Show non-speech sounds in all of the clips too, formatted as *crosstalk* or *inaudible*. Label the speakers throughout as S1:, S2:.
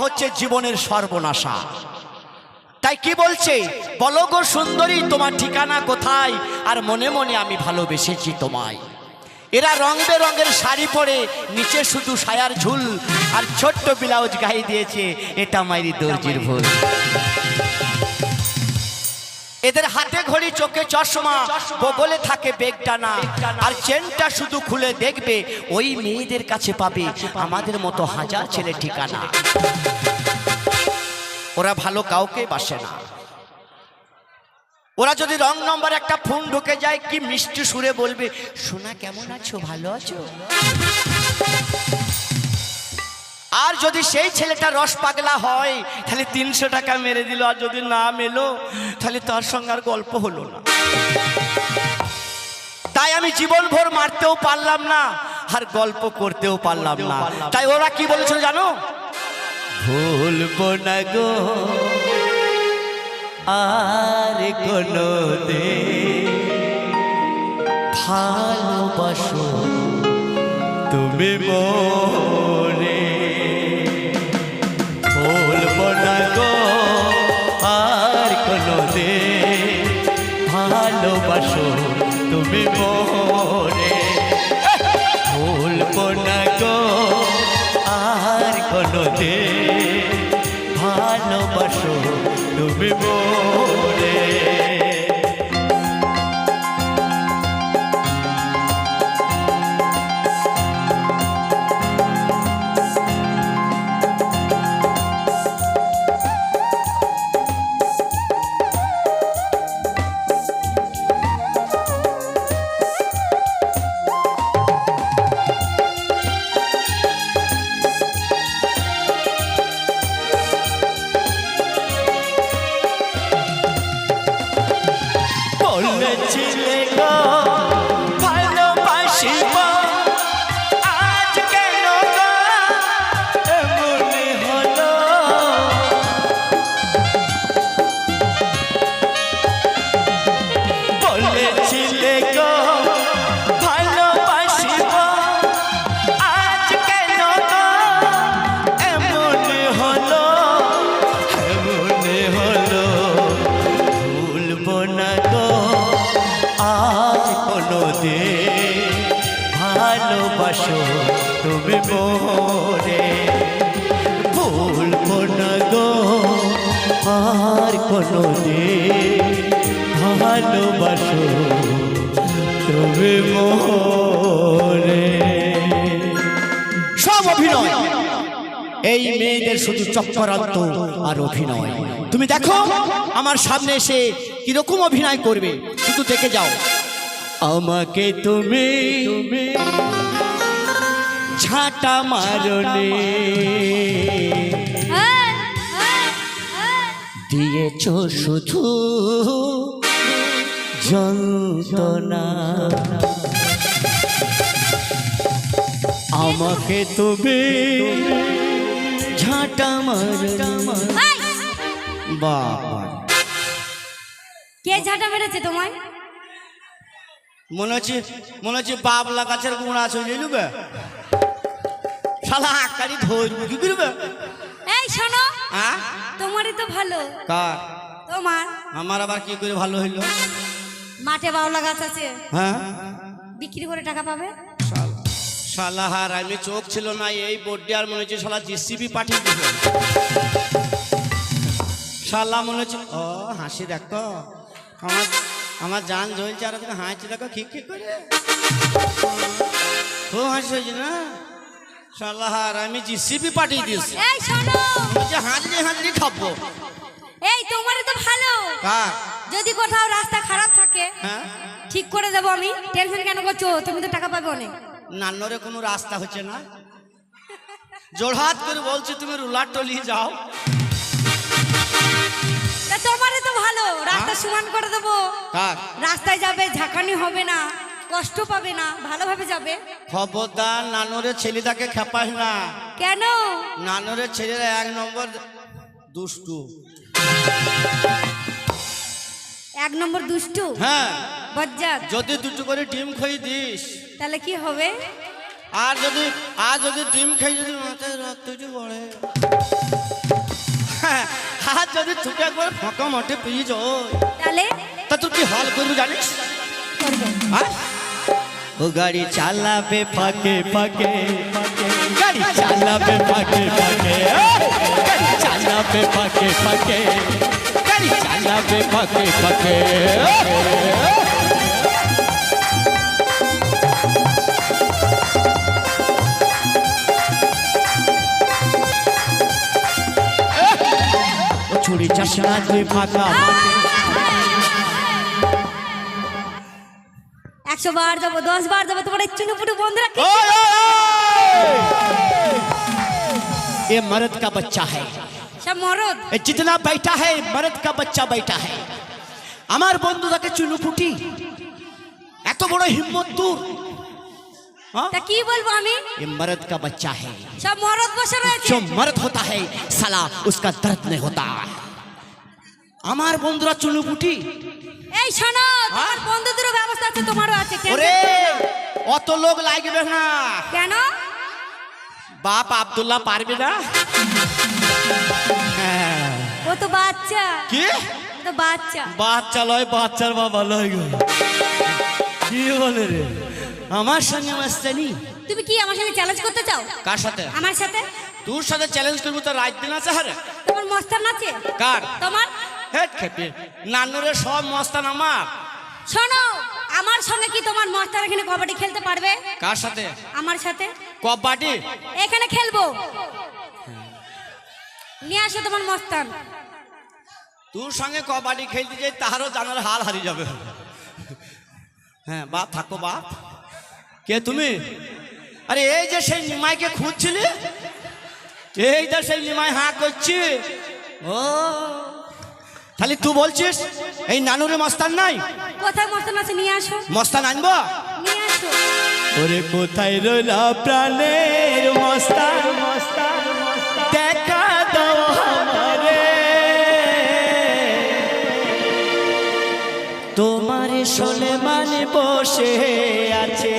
S1: হচ্ছে জীবনের সর্বনাশা। তাই কি বলছে? বলো গো সুন্দরী, তোমার ঠিকানা কোথায়? আর মনে মনে আমি ভালোবেসেছি তোমায়। এরা রং বেরঙের শাড়ি পরে নিচে শুধু সায়ার ঝুল আর ছোট্ট ব্লাউজ গায়ে দিয়েছে, এটা মাইরি দর্জির ভুল। এদের হাতে ঘড়ি, চোখে চশমা, বগলে থাকে বেগ টানা আর চেনটা শুধু খুলে দেখবে, ওই মেয়েদের কাছে পাবে আমাদের মতো হাজার ছেলে ঠিকানা। ওরা ভালো কাউকে বাসে না। ওরা যদি রং নম্বর একটা ফোন ঢুকে যায়, কি মিষ্টি সুরে বলবে, সোনা কেমন আছো? ভালো আছো? আর যদি সেই ছেলেটা রস পাগলা হয় তাহলে তিনশো টাকা মেরে দিল। আর যদি না মেলো তাহলে তার সঙ্গে আর গল্প হলো না। তাই আমি জীবন ভোর মারতেও পারলাম না আর গল্প করতেও পারলাম না। তাই ওরা কি বলেছিল জানো? ভুলবো না গো আর কোনো ভালোবাসো। তুমি মনে তুমি মনে বলেছিলে গো ভালোবাসিব ভালোবাসো তুমি মোরে। ভুলবো না গো, আর কোনো ভালোবাসো তুমি মোরে। সব অভিনয়। এই মেয়েদের শুধু চক্করান্ত আর অভিনয়। তুমি দেখো, আমার সামনে এসে কীরকম অভিনয় করবে, শুধু দেখে যাও। আমাকে তুমি ঝাঁটা মারনে দিয়েছ শুধু যন্ত্রণা আমাকে তুমি ঝাঁটা বাবা
S2: কে ঝাঁটা মেরেছে তোমায়?
S1: মনে হচ্ছে মনে হচ্ছে বাবলা গাছের গুঁড়া আছে বুঝলুবে শালা আকারি ধরবো কি করবে?
S2: এই শোনো।
S1: হ্যাঁ?
S2: তোমারই তো ভালো।
S1: কার?
S2: তোমার।
S1: আমার আবার কি করে ভালো হইল?
S2: মাঠে বাউলা গাছ আছে।
S1: হ্যাঁ?
S2: বিক্রি করে টাকা পাবে?
S1: শালা। হার আমি চোখ ছিল না এই বোর্ডে আর মনে হচ্ছে শালা জিসিবি পাঠিয়ে দিল শালা মনে হচ্ছে ও হাসি দেখো। আমার আমার জান জ্বলছে আর হাসি দেখো খিক খিক করে। খুব হাসি হয়েছে না? শালা হার আমি জিসিবি পাঠিয়ে দিয়েছি।
S2: এই শোনো।
S1: বলছে হাজরি হাজরি খাব
S2: এই তোমারই তো ভালো।
S1: কার?
S2: যদি কোথাও রাস্তা খারাপ থাকে
S1: হ্যাঁ?
S2: ঠিক করে দেবো আমি। টেনশন কেন করছ? তুমি তো টাকা পাবে অনেক।
S1: নান্নরে কোনো রাস্তা হচ্ছে না। জোড়হাত করে বলছি তুমি রুলার টলিয়ে যাও।
S2: তা তোমারই তো ভালো। রাস্তা সমান করে দেবো। রাস্তায় যাবে ঝাঁকানি হবে না। কষ্ট পাবে না ভালোভাবে যাবে।
S1: খবরদার নানুরের ছেলেটাকে খেপাস না।
S2: কেন?
S1: নানুরের ছেলেরা এক নম্বর দুষ্টু।
S2: এক নম্বর দুষ্টু?
S1: হ্যাঁ।
S2: বজ্জাত।
S1: যদি দুটো করে ডিম খাই দিস।
S2: তাহলে কি হবে?
S1: আর যদি আর যদি ডিম খাই যদি মাথায় রক্ত পড়ে। আর যদি ছুটে একবার ফাঁকা মাঠে পেয়ে যায়।
S2: তাহলে?
S1: তা তুই কি হল করবি জানিস?
S2: করব।
S1: হ্যাঁ? ও গাড়ি চালাবে ফাঁকে ফাঁকে গাড়ি চালাবে ফাঁকে ফাঁকে গাড়ি চালাবে ফাঁকে ফাঁকে গাড়ি চালাবে ফাঁকে ফাঁকে ও ছুরি চাষা তুই ফাঁকা মাঠে
S2: বার যাবো দশ বার যাবো তোমার এই চুনুপুটু বন্ধ রাখি
S1: ओए, ओए, ओए! ये मर्द का बच्चा है
S2: সব মরদ
S1: ये जितना बैठा है मर्द का बच्चा बैठा है আমার বন্ধু তাকে চুনু ফুটি এত বড় হিম্মত তোর हाँ?
S2: তা কি বলবো আমি
S1: ये मर्द का बच्चा है
S2: সব মরদ বসে রয়েছে
S1: जो मर्द होता है साला उसका दर्द नहीं होता আমার বন্ধুরা চুনু ফুটি
S2: এই শোনো তোমার বন্ধুদেরও ব্যবস্থা আছে তোমারও আছে টেনশন
S1: ওরে অত লোক লাগবে না।
S2: কেন?
S1: বাপ আব্দুল্লাহ পারবে না? হ্যাঁ।
S2: ও তো বাচ্চা।
S1: কি?
S2: তো বাচ্চা।
S1: বাচ্চা লয় বাচ্চার বাবা লয় গো। কি বলে রে? আমার সঙ্গে মাস্তানি
S2: তুমি কি আমার সঙ্গে চ্যালেঞ্জ করতে চাও?
S1: কার সাথে?
S2: আমার সাথে?
S1: তোর সাথে চ্যালেঞ্জ করব তো রাত দিন আছে হারে।
S2: তোমার মস্তান আছে?
S1: কার?
S2: তোমার?
S1: খেপে। নানুরে সব মস্তান আমার
S2: শোনো আমার সঙ্গে কি তোমার মস্তান এখানে কবাডি খেলতে পারবে?
S1: কার সাথে?
S2: আমার সাথে।
S1: কবাডি?
S2: এখানে খেলব। নিয়ে আসো তোমার মস্তান।
S1: তোর সঙ্গে কবাডি খেলতে যাই তাহারও জানার হাল হারিয়ে যাবে। হ্যাঁ বাপ থাকো বাপ। কে তুমি? আরে এই যে সেই নিমাইকে খুঁজছিলে? এই যে সেই নিমাই হাঁ করছি। ও। তাহলে তুই বলছিস এই নানুরে মস্তান নাই?
S2: কোথায় মস্তান আছে নিয়ে আসো।
S1: মস্তান আনব?
S2: নিয়ে আসো।
S1: ওরে কোথায় রইলা প্রাণের মস্তান মস্তান দেখা দাও আমারে। তোমার শোলে মানে বসে আছে।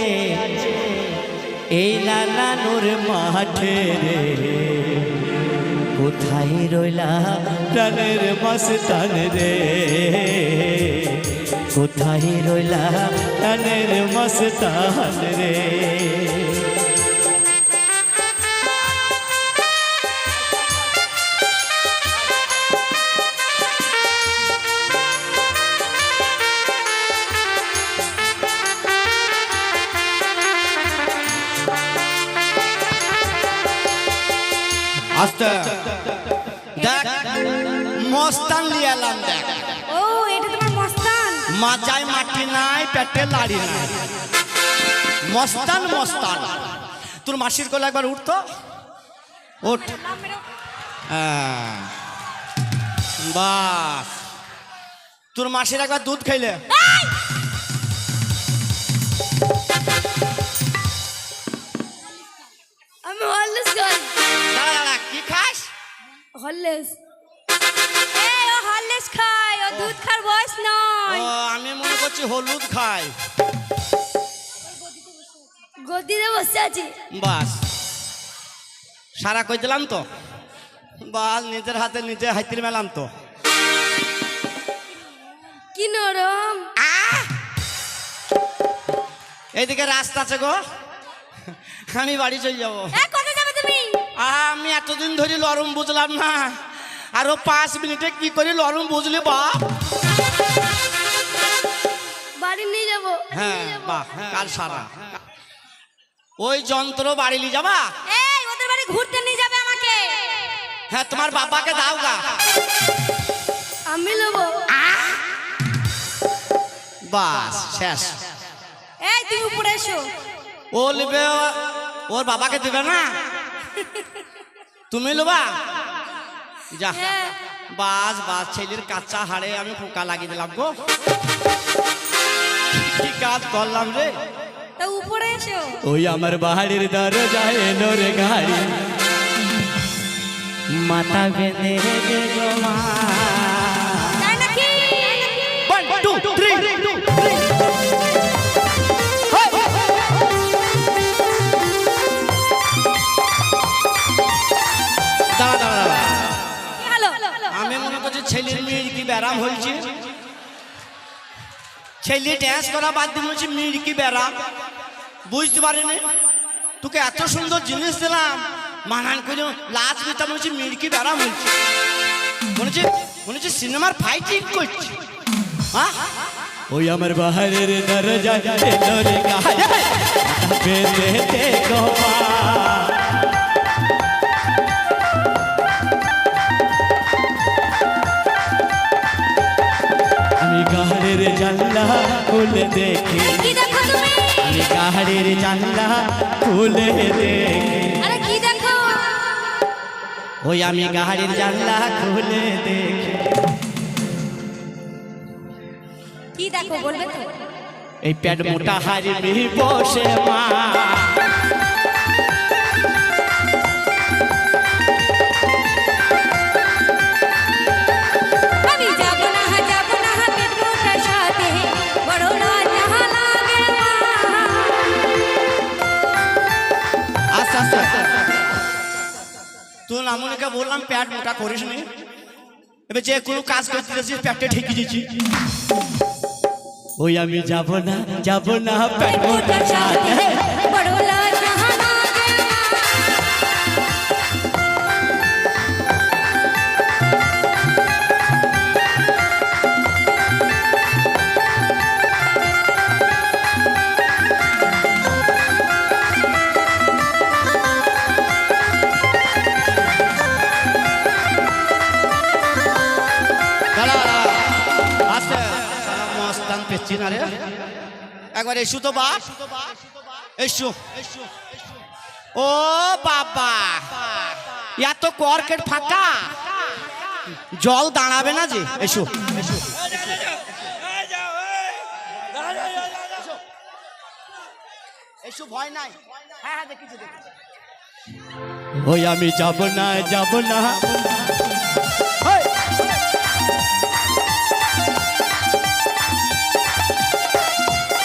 S1: এই নানানুর মাঠে রে। কোথায় রইলা? প্রাণের মাস্তান রে। কোথায় রইলা? প্রাণের মাস্তান রে। পেটে লাড়ি নাই মস্তান মস্তান। তোর মাসির কোলে একবার উঠতো উঠ। হ্যাঁ। বাস তোর মাসির একবার দুধ খাইলে। কি খাস?
S2: হললেস ও খায় ও দুধ খার বয়স নয়।
S1: ও আমি মনে করছি হলুদ খাই
S2: গদিতে বসে আছি।
S1: বাস। সারা কই দিলাম তো? বাস নিজের হাতে নিজে হাইতির মেলাম তো।
S2: কি নরম।
S1: এইদিকে রাস্তা আছে গো। আমি বাড়ি চলে যাব।
S2: এ কোথায় যাবে তুমি?
S1: আমি এতদিন ধরে লরম বুঝলাম না। আরও পাঁচ মিনিটে কি করি লরম বুঝলি বাপ
S2: বাড়ি নিয়ে যাব।
S1: হ্যাঁ বাহ কাল সারা। ওই যন্ত্র বাড়ি নিয়ে যাবা?
S2: এই ওদের বাড়ি ঘুরতে নিয়ে যাবে আমাকে।
S1: হ্যাঁ তোমার বাবাকে দাও গা।
S2: আমি নেব।
S1: বাস শেষ।
S2: এই তুমি উপরে এসো।
S1: ও নেবে ওর বাবাকে দিবে না? *laughs* তুমি নেবা? যা। বাস বাস ছেলের কাঁচা হাড়ে আমি পোকা লাগিয়ে দিলাম গো। কি কাজ করলাম রে?
S2: তা উপরে এসো।
S1: ওই আমার বাহারির দরজায় এলো রে গাড়ি মাথা বেঁধে দে গো মা। ছেলে ড্যান্স করা বাদ দিয়ে বলছি মেয়ের কি ব্যারাম বুঝতে পারিনি। তোকে এত সুন্দর জিনিস দিলাম। মানান করে লাস্ট দিতাম বলছি মেয়ের কি ব্যারাম হয়েছে মনে হচ্ছে সিনেমার ফাইটিং করছে। হ্যাঁ?
S2: ওই আমার বাহারের দরজা এলো রে গাহারের জানলা খুলে দেখে। আমি গাহারের জানলা খুলে দেখি। ওই আমি গাহারের জানলা খুলে দেখে।
S3: কি দেখো বলবে তো?
S2: এই প্যাড মোটা হারি বসে মা।
S1: নামুনিকে বললাম প্যাট মোটা করিস নি। এবার যে কোনো কাজ করতে যাচ্ছিস প্যাটটা ঠেকে দিচ্ছি
S2: ওই আমি যাব না যাব না
S3: প্যাট
S2: মোটা
S1: মস্তান না রে একবার এসু তো বাপ। এসু। ও বাবা। এত কর্কেট ফাঁকা। জল দাঁড়াবে না যে। এসো। এসো এসো ভয় নাই। হ্যাঁ হ্যাঁ দেখেছি দেখেছি
S2: ওই আমি যাব না যাব না।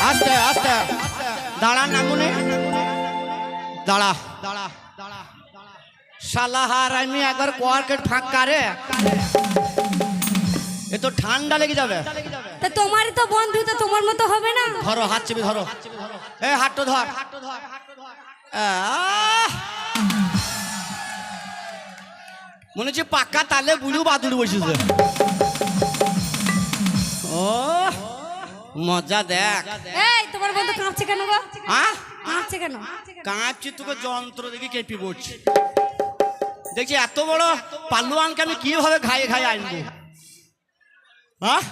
S1: আস্তে আস্তে। দাঁড়া নামুনে দাঁড়া দাঁড়া। দাঁড়া শালা হার আমি একবার কোয়ার্কেট ফাঁকা রে। এ তো ঠান্ডা লেগে যাবে।
S3: তা তোমারই তো বন্ধু তো তোমার মতো হবে না।
S1: ধরো হাত চেপে ধরো। এ হাতটা ধর। আহ! মনে হচ্ছে পাকা তালে বুলু বাদুড় বসেছে। ও। মজা দেখ।
S3: এই তোমার বন্ধু কাঁপছে কেন গো?
S1: হ্যাঁ?
S3: কাঁপছে কেন?
S1: কাঁপছি তোকে যন্ত্র দেখে কেঁপে পড়ছি। দেখছি এত বড় পাল্লুয়ানকে আমি কীভাবে ঘায়ে ঘায়ে আনব? হ্যাঁ?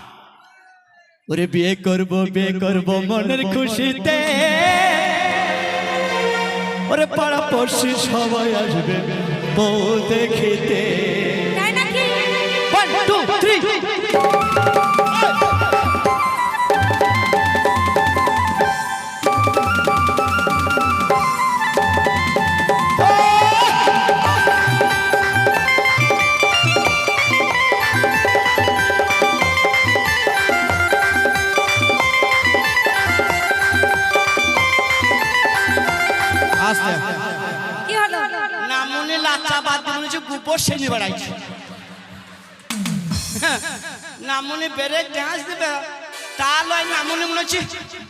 S2: ওরে বিয়ে করব বিয়ে করব মনের খুশিতে। ওরে পাড়া পড়শি সবাই আসবে বউ দেখিতে।
S3: তাই নাকি?
S1: ওয়ান সেনে বেড়াইছে। *laughs* নামুনি বেড়ে ডান্স দেবে তা লয় নামুনি মনে হচ্ছে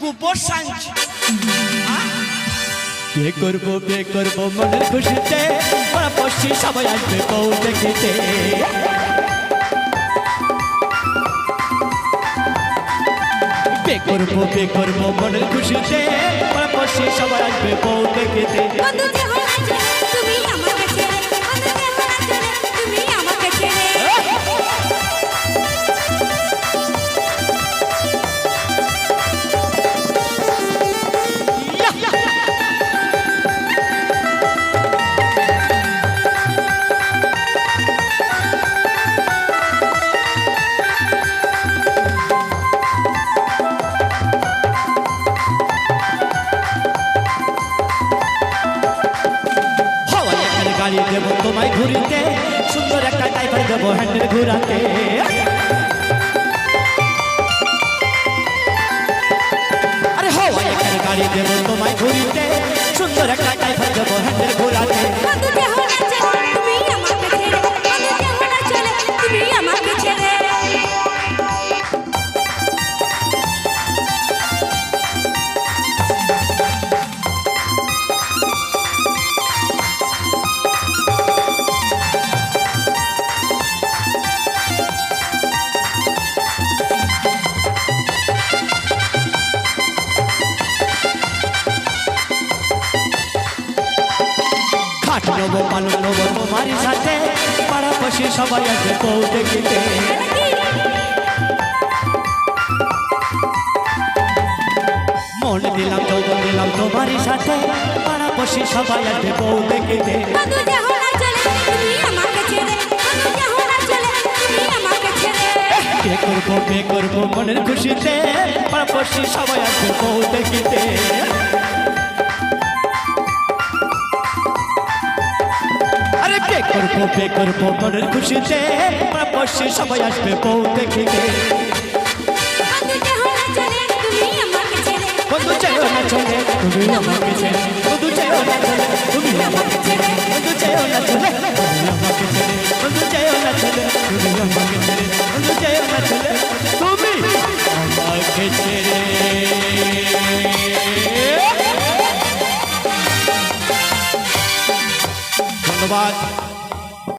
S1: গুপর সাঞ্চ
S2: বিয়ে করব বিয়ে করব মনের খুশিতে? পাড়া পড়শি সবাই আসবে বউ দেখিতে। বিয়ে করব বিয়ে করব মনের খুশিতে? পাড়া পড়শি সবাই আসবে বউ দেখিতে।
S1: পালন নেব তোমার সাথে পাড়াপড়শি সবাই আসবে বউ দেখিতে মন দিলাম যৌবন দিলাম তোমার সাথে পাড়াপড়শি সবাই আসবে বউ দেখিতে কে করব কে করব মনের খুশিতে পাড়াপড়শি সবাই আসবে বউ দেখিতে। বে করব বে করব মনের খুশিতে। বসে সবাই আসবে বউ দেখিতে।
S2: বন্ধু চাইও না চলে তুমি আমাকে ছেড়ে
S1: বন্ধু চাইও না চলে তুমি আমাকে ছেড়ে বন্ধু ধন্যবাদ।